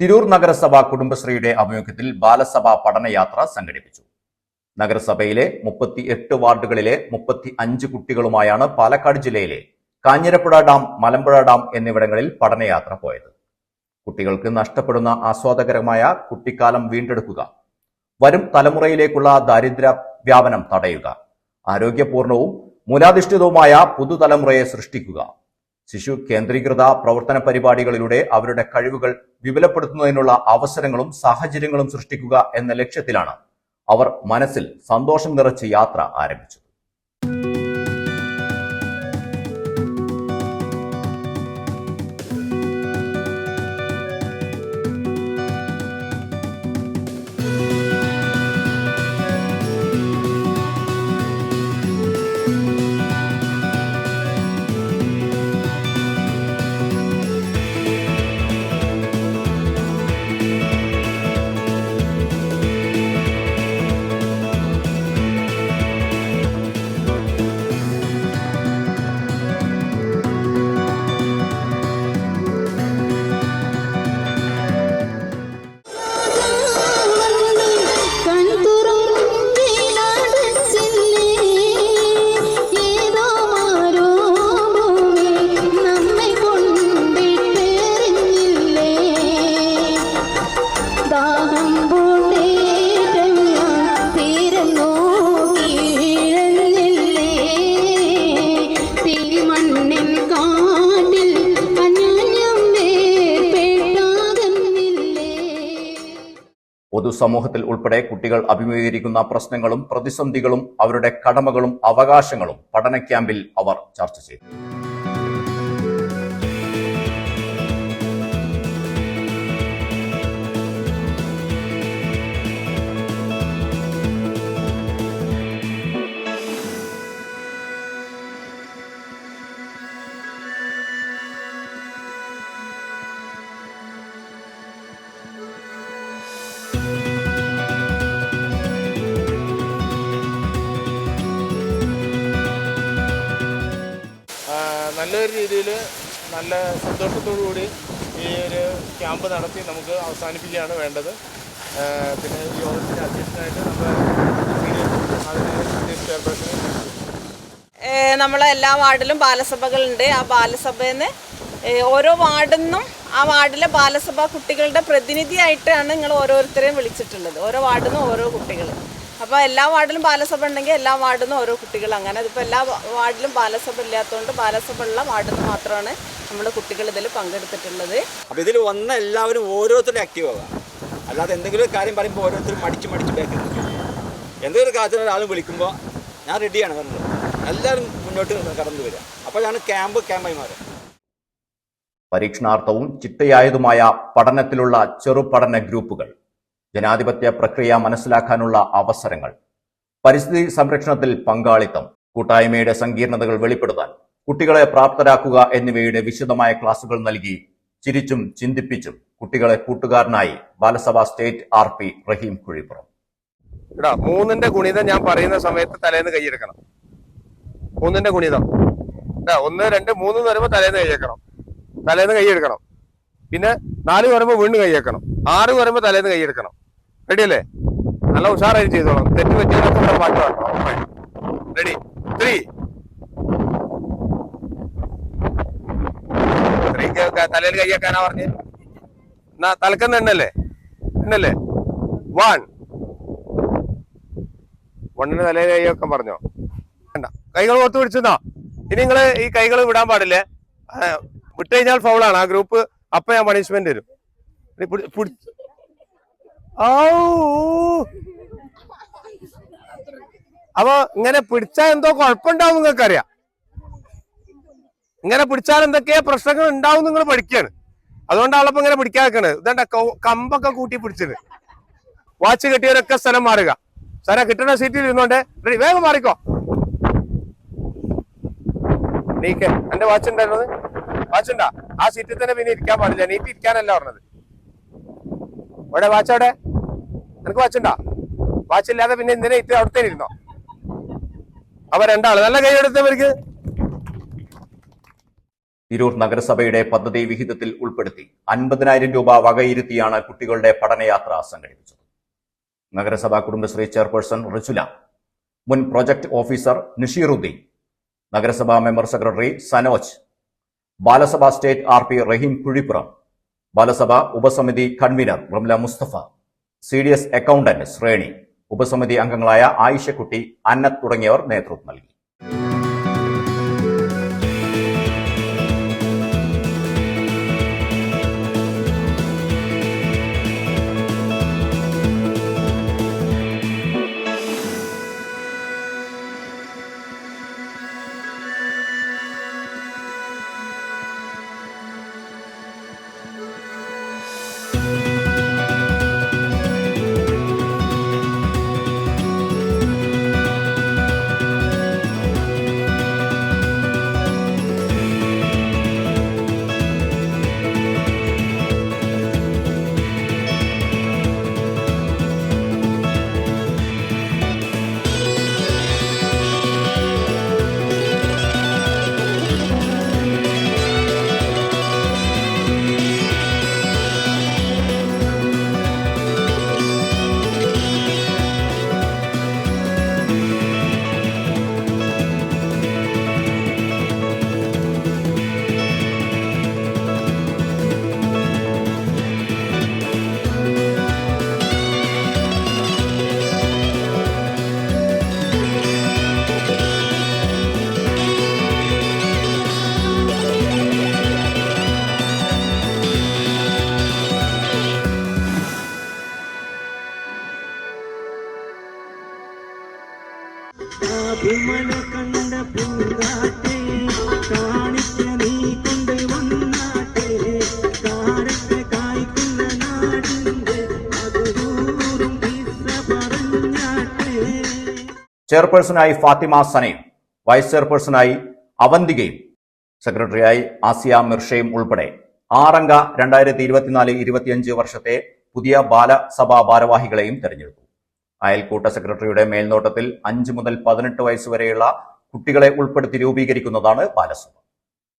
തിരൂർ നഗരസഭ കുടുംബശ്രീയുടെ ആഭിമുഖ്യത്തിൽ ബാലസഭ പഠനയാത്ര സംഘടിപ്പിച്ചു. നഗരസഭയിലെ മുപ്പത്തി എട്ട് വാർഡുകളിലെ മുപ്പത്തി അഞ്ച് കുട്ടികളുമായാണ് പാലക്കാട് ജില്ലയിലെ കാഞ്ഞിരപ്പുഴ ഡാം മലമ്പുഴ ഡാം എന്നിവിടങ്ങളിൽ പഠനയാത്ര പോയത്. കുട്ടികൾക്ക് നഷ്ടപ്പെടുന്ന ആസ്വാദകരമായ കുട്ടിക്കാലം വീണ്ടെടുക്കുക. വരും തലമുറയിലേക്കുള്ള ദാരിദ്ര്യ വ്യാപനം തടയുക. ആരോഗ്യപൂർണവും മൂലാധിഷ്ഠിതവുമായ പുതുതലമുറയെ സൃഷ്ടിക്കുക. ശിശു കേന്ദ്രീകൃത പ്രവർത്തന പരിപാടികളിലൂടെ അവരുടെ കഴിവുകൾ വിപുലപ്പെടുത്തുന്നതിനുള്ള അവസരങ്ങളും സാഹചര്യങ്ങളും സൃഷ്ടിക്കുക എന്ന ലക്ഷ്യത്തിലാണ് അവർ മനസ്സിൽ സന്തോഷം നിറച്ച് യാത്ര ആരംഭിച്ചത്. പൊതുസമൂഹത്തിൽ ഉൾപ്പെടെ കുട്ടികൾ അഭിമുഖീകരിക്കുന്ന പ്രശ്നങ്ങളും പ്രതിസന്ധികളും അവരുടെ കടമകളും അവകാശങ്ങളും പഠന ക്യാമ്പിൽ അവർ ചർച്ച ചെയ്തു. നല്ലൊരു രീതിയിൽ നല്ല സന്തോഷത്തോടു കൂടി ഈ ഒരു ക്യാമ്പ് നടത്തി നമുക്ക് അവസാനിപ്പിക്കുകയാണ് വേണ്ടത്. പിന്നെ ഈ യോഗത്തിന്റെ അധ്യക്ഷനായിട്ട് നമ്മുടെ അതിന് നമ്മളെ എല്ലാ വാർഡിലും ബാലസഭകളുണ്ട്. ആ ബാലസഭയിൽ നിന്ന് ഓരോ വാർഡിൽ നിന്നും ആ വാർഡിലെ ബാലസഭ കുട്ടികളുടെ പ്രതിനിധിയായിട്ടാണ് നിങ്ങൾ ഓരോരുത്തരെയും വിളിച്ചിട്ടുള്ളത്. ഓരോ വാർഡിൽ നിന്നും ഓരോ കുട്ടികൾ അപ്പോൾ എല്ലാ വാർഡിലും ബാലസഭ ഉണ്ടെങ്കിൽ എല്ലാ വാർഡിൽ നിന്നും ഓരോ കുട്ടികൾ അങ്ങനെ. അതിപ്പോൾ എല്ലാ വാർഡിലും ബാലസഭ ഇല്ലാത്തതുകൊണ്ട് ബാലസഭ ഉള്ള വാർഡിൽ നിന്ന് മാത്രമാണ് നമ്മൾ കുട്ടികൾ ഇതിൽ പങ്കെടുത്തിട്ടുള്ളത്. അപ്പോൾ ഇതിൽ വന്ന എല്ലാവരും ഓരോരുത്തരും ആക്റ്റീവ് ആവുക അല്ലാതെ എന്തെങ്കിലും ഒരു കാര്യം പറയുമ്പോൾ ഓരോരുത്തരും മടിച്ച് മടിച്ച് ബാക്കി എന്തെങ്കിലും ഒരു കാര്യത്തിന് ഒരാൾ വിളിക്കുമ്പോൾ ഞാൻ റെഡിയാണ് പറഞ്ഞത്. എല്ലാവരും മുന്നോട്ട് കടന്നു വരിക. അപ്പോഴാണ് ക്യാമ്പ് ക്യാമ്പായി മാറുക പരീക്ഷണാർത്ഥവും ചിട്ടയായതുമായ പഠനത്തിലുള്ള ചെറുപഠന ഗ്രൂപ്പുകൾ. ജനാധിപത്യ പ്രക്രിയ മനസ്സിലാക്കാനുള്ള അവസരങ്ങൾ പരിസ്ഥിതി സംരക്ഷണത്തിൽ പങ്കാളിത്തം കൂട്ടായ്മയുടെ സങ്കീർണതകൾ വെളിപ്പെടുത്താൻ കുട്ടികളെ പ്രാപ്തരാക്കുക എന്നിവയുടെ വിശദമായ ക്ലാസുകൾ നൽകി ചിരിച്ചും ചിന്തിപ്പിച്ചും കുട്ടികളെ കൂട്ടുകാരനായി Balasabha state R P Rahim Kuzhippuram. ഇടാ മൂന്നിന്റെ ഗുണിതം ഞാൻ പറയുന്ന സമയത്ത് തലേന്ന് കൈയെടുക്കണം. മൂന്നിന്റെ ഗുണിതം. ഇടാ ഒന്ന് രണ്ട് മൂന്ന് പറയുമ്പോൾ തലേന്ന് കൈയ്യേക്കണം തലേന്ന് കൈയ്യെടുക്കണം പിന്നെ നാല് പറയുമ്പോൾ വീണ്ടും കൈയ്യേക്കണം ആറ് പറയുമ്പോൾ തലേന്ന് കൈയ്യെടുക്കണം റെഡി അല്ലേ നല്ല ഉഷാറായി ചെയ്തോളാം. തെറ്റ് പറ്റിയതൊക്കെ പാടണം റെഡി ത്രീ ത്രീക്ക് തലയിൽ കൈയ്യേക്കാനാ പറഞ്ഞ്. എന്നാ തലക്കുന്ന എണ്ണല്ലേ? എണ്ണല്ലേ? വൺ വണ്ണിന് തലയിൽ കൈയൊക്കെ പറഞ്ഞോ? വേണ്ട. കൈകൾ ഓർത്ത് പിടിച്ചെന്നാ ഇനി നിങ്ങൾ ഈ കൈകൾ വിടാൻ പാടില്ലേ? വിട്ടുകഴിഞ്ഞാൽ കഴിഞ്ഞാൽ ഫൗളാണ് ആ ഗ്രൂപ്പ് അപ്പൊ ഞാൻ പണിഷ്മെന്റ് ഔ. അപ്പൊ ഇങ്ങനെ പിടിച്ചാൽ എന്തോ കുഴപ്പമുണ്ടാവും നിങ്ങൾക്ക് അറിയാം ഇങ്ങനെ പിടിച്ചാൽ എന്തൊക്കെയാ പ്രശ്നങ്ങൾ ഉണ്ടാവും നിങ്ങൾ പഠിക്കാണ് അതുകൊണ്ടാണ് ഇപ്പൊ ഇങ്ങനെ പിടിക്കാൻ നിൽക്കണത്. ഇതണ്ട കമ്പൊക്കെ കൂട്ടി പിടിച്ചത്. വാച്ച് കെട്ടിയവരൊക്കെ സ്ഥലം മാറുക. സാറെ കിട്ടുന്ന സീറ്റിൽ ഇരുന്നോണ്ട് റെഡി വേഗം മാറിക്കോ. നീക്ക് എന്റെ വാച്ച് ഉണ്ടായിരുന്നത്? വാച്ച് ഉണ്ടാ? ആ സീറ്റിൽ തന്നെ പിന്നെ ഇരിക്കാൻ പാടില്ല. നീറ്റ് ഇരിക്കാനല്ല പറഞ്ഞത്. ഇവിടെ വാച്ച് അവിടെ? നിനക്ക് വാച്ചുണ്ടോ? വാച്ചില്ലാതെ പിന്നെ എന്തിനാ ഇത്ര അവിടെ ഇരുന്നോ? അവ രണ്ടാൾ നല്ല കൈ എടുത്തവർക്ക് തിരൂർ നഗരസഭയുടെ പദ്ധതി വിഹിതത്തിൽ ഉൾപ്പെടുത്തി അൻപതിനായിരം രൂപ വകയിരുത്തിയാണ് കുട്ടികളുടെ പഠനയാത്ര സംഘടിപ്പിച്ചത്. നഗരസഭാ കുടുംബശ്രീ ചെയർപേഴ്സൺ റിസുല മുൻ പ്രൊജക്ട് ഓഫീസർ നിഷീറുദ്ദീൻ നഗരസഭാ member secretary Sanoj Balasabha state R P Rahim Kuzhippuram Balasabha ഉപസമിതി convener Ramla Mustafa C D S accountant ശ്രേണി ഉപസമിതി അംഗങ്ങളായ ആയിഷക്കുട്ടി അന്നത്ത് തുടങ്ങിയവർ നേതൃത്വം നൽകി. ചെയർപേഴ്സണായി ഫാത്തിമ സനയും വൈസ് ചെയർപേഴ്സണായി അവന്തികയും സെക്രട്ടറിയായി ആസിയ മിർഷയും ഉൾപ്പെടെ. ആറംഗ രണ്ടായിരത്തി ഇരുപത്തിനാല് ഇരുപത്തിയഞ്ച് വർഷത്തെ പുതിയ ബാലസഭാ ഭാരവാഹികളെയും തെരഞ്ഞെടുത്തു. അയൽക്കൂട്ട സെക്രട്ടറിയുടെ മേൽനോട്ടത്തിൽ അഞ്ച് മുതൽ പതിനെട്ട് വയസ്സ് വരെയുള്ള കുട്ടികളെ ഉൾപ്പെടുത്തി രൂപീകരിക്കുന്നതാണ് ബാലസഭ.